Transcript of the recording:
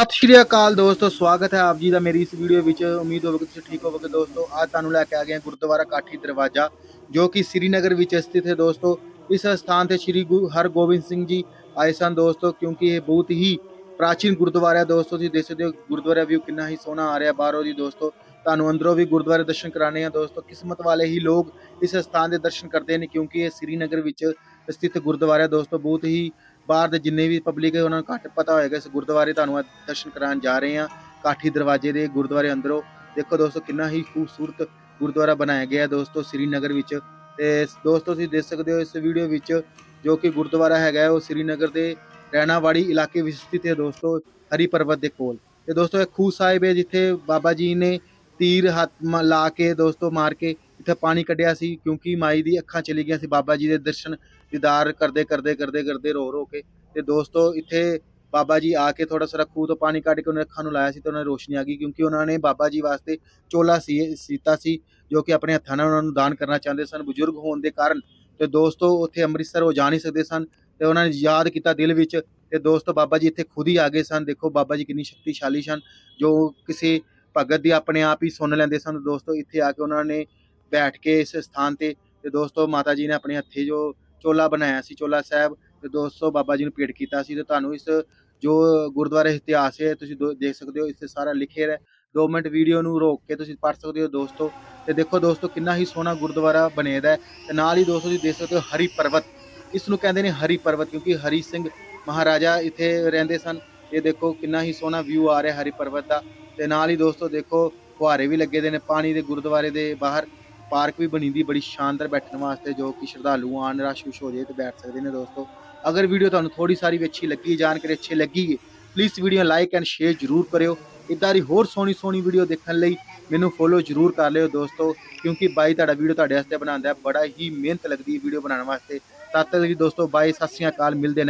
ਸਤਿ ਸ਼੍ਰੀ ਅਕਾਲ ਦੋਸਤੋ, ਸਵਾਗਤ ਹੈ ਆਪ ਜੀ ਦਾ ਮੇਰੀ ਇਸ ਵੀਡੀਓ ਵਿੱਚ। ਉਮੀਦ ਹੋਵੇਗੀ ਤੁਸੀਂ ਠੀਕ ਹੋਵੋਗੇ ਦੋਸਤੋ। ਅੱਜ ਤੁਹਾਨੂੰ ਲੈ ਕੇ ਆ ਗਏ ਹਾਂ ਗੁਰਦੁਆਰਾ ਕਾਠੀ ਦਰਵਾਜ਼ਾ, ਜੋ ਕਿ ਸ੍ਰੀਨਗਰ ਵਿੱਚ ਸਥਿਤ ਹੈ ਦੋਸਤੋ। ਇਸ ਸਥਾਨ ਤੇ ਸ੍ਰੀ ਗੁਰੂ ਹਰਗੋਬਿੰਦ ਸਿੰਘ ਜੀ ਆਏ ਸਨ ਦੋਸਤੋ, ਕਿਉਂਕਿ ਇਹ ਬਹੁਤ ਹੀ ਪ੍ਰਾਚੀਨ ਗੁਰਦੁਆਰਾ ਹੈ ਦੋਸਤੋ। ਤੁਸੀਂ ਦੇਖ ਸਕਦੇ ਹੋ ਗੁਰਦੁਆਰਾ ਵਿਊ ਕਿੰਨਾ ਹੀ ਸੋਹਣਾ ਆ ਰਿਹਾ ਬਾਹਰੋਂ ਦੀ ਦੋਸਤੋ। ਤੁਹਾਨੂੰ ਅੰਦਰੋਂ ਵੀ ਗੁਰਦੁਆਰੇ ਦਰਸ਼ਨ ਕਰਾਣੇ ਆ ਦੋਸਤੋ। ਕਿਸਮਤ ਵਾਲੇ ਹੀ ਲੋਕ ਇਸ ਸਥਾਨ ਦੇ ਦਰਸ਼ਨ ਕਰਦੇ ਨੇ, ਕਿਉਂਕਿ ਇਹ ਸ੍ਰੀਨਗਰ ਵਿੱਚ ਸਥਿਤ ਗੁਰਦੁਆਰਾ ਦੋਸਤੋ। ਬਹੁਤ ਹੀ ਬਾਹਰ ਦੇ ਜਿੰਨੇ ਵੀ ਪਬਲਿਕ ਹੈ, ਉਹਨਾਂ ਨੂੰ ਘੱਟ ਪਤਾ ਹੋਏਗਾ। ਇਸ ਗੁਰਦੁਆਰੇ ਤੁਹਾਨੂੰ ਅੱਜ ਦਰਸ਼ਨ ਕਰਾਉਣ ਜਾ ਰਹੇ ਹਾਂ। ਕਾਠੀ ਦਰਵਾਜ਼ੇ ਦੇ ਗੁਰਦੁਆਰੇ ਅੰਦਰੋਂ। ਦੇਖੋ ਦੋਸਤੋ, ਕਿੰਨਾ ਹੀ ਖੂਬਸੂਰਤ ਗੁਰਦੁਆਰਾ ਬਣਾਇਆ ਗਿਆ ਦੋਸਤੋ ਸ੍ਰੀਨਗਰ ਵਿੱਚ। ਤੇ ਦੋਸਤੋ, ਤੁਸੀਂ ਦੇਖ ਸਕਦੇ ਹੋ ਇਸ ਵੀਡੀਓ ਵਿੱਚ ਜੋ ਕਿ ਗੁਰਦੁਆਰਾ ਹੈਗਾ, ਉਹ ਸ੍ਰੀਨਗਰ ਦੇ ਰਹਿਣਾਵਾੜੀ ਇਲਾਕੇ ਵਿੱਚ ਸਥਿਤ ਹੈ ਦੋਸਤੋ, ਹਰੀ ਪਰਬਤ ਦੇ ਕੋਲ। ਤੇ ਦੋਸਤੋ, ਇਹ ਖੂਹ ਸਾਹਿਬ ਹੈ, ਜਿੱਥੇ ਬਾਬਾ ਜੀ ਨੇ ਤੀਰ ਹੱਥ ਲਾ ਕੇ ਦੋਸਤੋ ਮਾਰ ਕੇ ਇੱਥੇ ਪਾਣੀ ਕੱਢਿਆ ਸੀ, ਕਿਉਂਕਿ ਮਾਈ ਦੀ ਅੱਖਾਂ ਚਲੀ ਗਈਆਂ ਸੀ। ਬਾਬਾ ਜੀ ਦੇ ਦਰਸ਼ਨ ਦੀਦਾਰ ਕਰਦੇ ਕਰਦੇ ਕਰਦੇ ਕਰਦੇ ਰੋ ਰੋ ਕੇ ਤੇ ਦੋਸਤੋ ਇੱਥੇ ਬਾਬਾ ਜੀ ਆ ਕੇ ਥੋੜਾ ਸਾਰਾ ਖੂਹ ਤੋਂ ਪਾਣੀ ਕੱਢ ਕੇ ਉਹਨਾਂ ਅੱਖਾਂ ਨੂੰ ਲਾਇਆ ਸੀ ਤੇ ਉਹਨਾਂ ਦੀ ਰੋਸ਼ਨੀ ਆ ਗਈ, ਕਿਉਂਕਿ ਉਹਨਾਂ ਨੇ ਬਾਬਾ ਜੀ ਵਾਸਤੇ ਚੋਲਾ ਸੀ, ਸੀਤਾ ਸੀ, ਜੋ ਕਿ ਆਪਣੇ ਹੱਥਾਂ ਨਾਲ ਉਹਨਾਂ ਨੂੰ ਦਾਨ ਕਰਨਾ ਚਾਹੁੰਦੇ ਸਨ। ਬਜ਼ੁਰਗ ਹੋਣ ਦੇ ਕਾਰਨ ਤੇ ਦੋਸਤੋ ਉੱਥੇ ਅੰਮ੍ਰਿਤਸਰ ਉਹ ਜਾ ਨਹੀਂ ਸਕਦੇ ਸਨ ਤੇ ਉਹਨਾਂ ਨੇ ਯਾਦ ਕੀਤਾ ਦਿਲ ਵਿੱਚ ਤੇ ਦੋਸਤੋ ਬਾਬਾ ਜੀ ਇੱਥੇ ਖੁਦ ਹੀ ਆ ਗਏ ਸਨ। ਦੇਖੋ ਬਾਬਾ ਜੀ ਕਿੰਨੀ ਸ਼ਕਤੀਸ਼ਾਲੀ ਸਨ, ਜੋ ਕਿਸੇ ਭਗਤ ਦੀ ਆਪਣੇ ਆਪ ਹੀ ਸੁਣ ਲੈਂਦੇ ਸਨ। ਦੋਸਤੋ ਇੱਥੇ ਆ ਕੇ ਉਹਨਾਂ ਨੇ ਬੈਠ ਕੇ ਇਸ ਸਥਾਨ ਤੇ ਤੇ ਦੋਸਤੋ ਮਾਤਾ ਜੀ ਨੇ ਆਪਣੇ ਹੱਥੇ ਜੋ ਚੋਲਾ ਬਣਾਇਆ ਸੀ, ਚੋਲਾ ਸਾਹਿਬ, ਤੇ ਦੋਸਤੋ ਬਾਬਾ ਜੀ ਨੂੰ ਭੇਟ ਕੀਤਾ ਸੀ ਤੇ ਤੁਹਾਨੂੰ ਇਸ ਜੋ ਗੁਰਦੁਆਰੇ ਇਤਿਹਾਸ ਹੈ, ਤੁਸੀਂ ਦੋ- ਦੇਖ ਸਕਦੇ ਹੋ ਇੱਥੇ ਸਾਰਾ ਲਿਖੇ ਹੈ। 2 ਮਿੰਟ ਵੀਡੀਓ ਨੂੰ ਰੋਕ ਕੇ ਤੁਸੀਂ ਪੜ੍ਹ ਸਕਦੇ ਹੋ ਦੋਸਤੋ। ਤੇ ਦੇਖੋ ਦੋਸਤੋ ਕਿੰਨਾ ਹੀ ਸੋਹਣਾ ਗੁਰਦੁਆਰਾ ਬਣੇਦਾ ਹੈ ਤੇ ਨਾਲ ਹੀ ਦੋਸਤੋ ਤੁਸੀਂ ਦੇਖ ਸਕਦੇ ਹੋ ਹਰੀ ਪਰਬਤ। ਇਸ ਨੂੰ ਕਹਿੰਦੇ ਨੇ ਹਰੀ ਪਰਬਤ ਕਿਉਂਕਿ ਹਰੀ ਸਿੰਘ ਮਹਾਰਾਜਾ ਇੱਥੇ ਰਹਿੰਦੇ ਸਨ। ਇਹ ਦੇਖੋ ਕਿੰਨਾ ਹੀ ਸੋਹਣਾ ਵਿਊ ਆ ਰਿਹਾ ਹਰੀ ਪਰਬਤ ਦਾ। ਤੇ ਨਾਲ ਹੀ ਦੋਸਤੋ ਦੇਖੋ ਫੁਹਾਰੇ ਵੀ ਲੱਗੇ ਦੇ ਨੇ ਪਾਣੀ ਦੇ ਗੁਰਦੁਆਰੇ ਦੇ ਬਾਹਰ। ਪਾਰਕ ਵੀ ਬਣੀ ਦੀ, ਬੜੀ ਸ਼ਾਨਦਾਰ ਬੈਠਣ ਵਾਸਤੇ ਜੋ ਕਿ ਸ਼ਰਧਾਲੂ ਆਣ ਰਸ਼ ਖੁਸ਼ ਹੋ ਜਾਏ ਤੇ ਬੈਠ ਸਕਦੇ ਨੇ ਦੋਸਤੋ। ਅਗਰ ਵੀਡੀਓ ਤੁਹਾਨੂੰ ਥੋੜੀ ਸਾਰੀ ਵੀ ਅੱਛੀ ਲੱਗੀ, ਜਾਣਕਾਰੀ ਅੱਛੀ ਲੱਗੀ ਹੈ please video like and share ਜਰੂਰ ਕਰਿਓ। ਇਦਾਂ ਦੀ ਹੋਰ ਸੋਹਣੀ ਸੋਹਣੀ ਵੀਡੀਓ ਦੇਖਣ ਲਈ ਮੈਨੂੰ ਫੋਲੋ ਜਰੂਰ ਕਰ ਲਿਓ ਦੋਸਤੋ, ਕਿਉਂਕਿ ਬਾਈ ਤੁਹਾਡਾ ਵੀਡੀਓ ਤੁਹਾਡੇ ਵਾਸਤੇ ਬਣਾਉਂਦਾ ਬੜਾ ਹੀ ਮਿਹਨਤ ਲੱਗਦੀ ਹੈ ਵੀਡੀਓ ਬਣਾਉਣ ਵਾਸਤੇ। ਤਦ ਤੱਕ ਜੀ ਦੋਸਤੋ, ਬਾਈ, ਸਤਿ ਸ਼੍ਰੀ ਅਕਾਲ, ਮਿਲਦੇ ਨੇ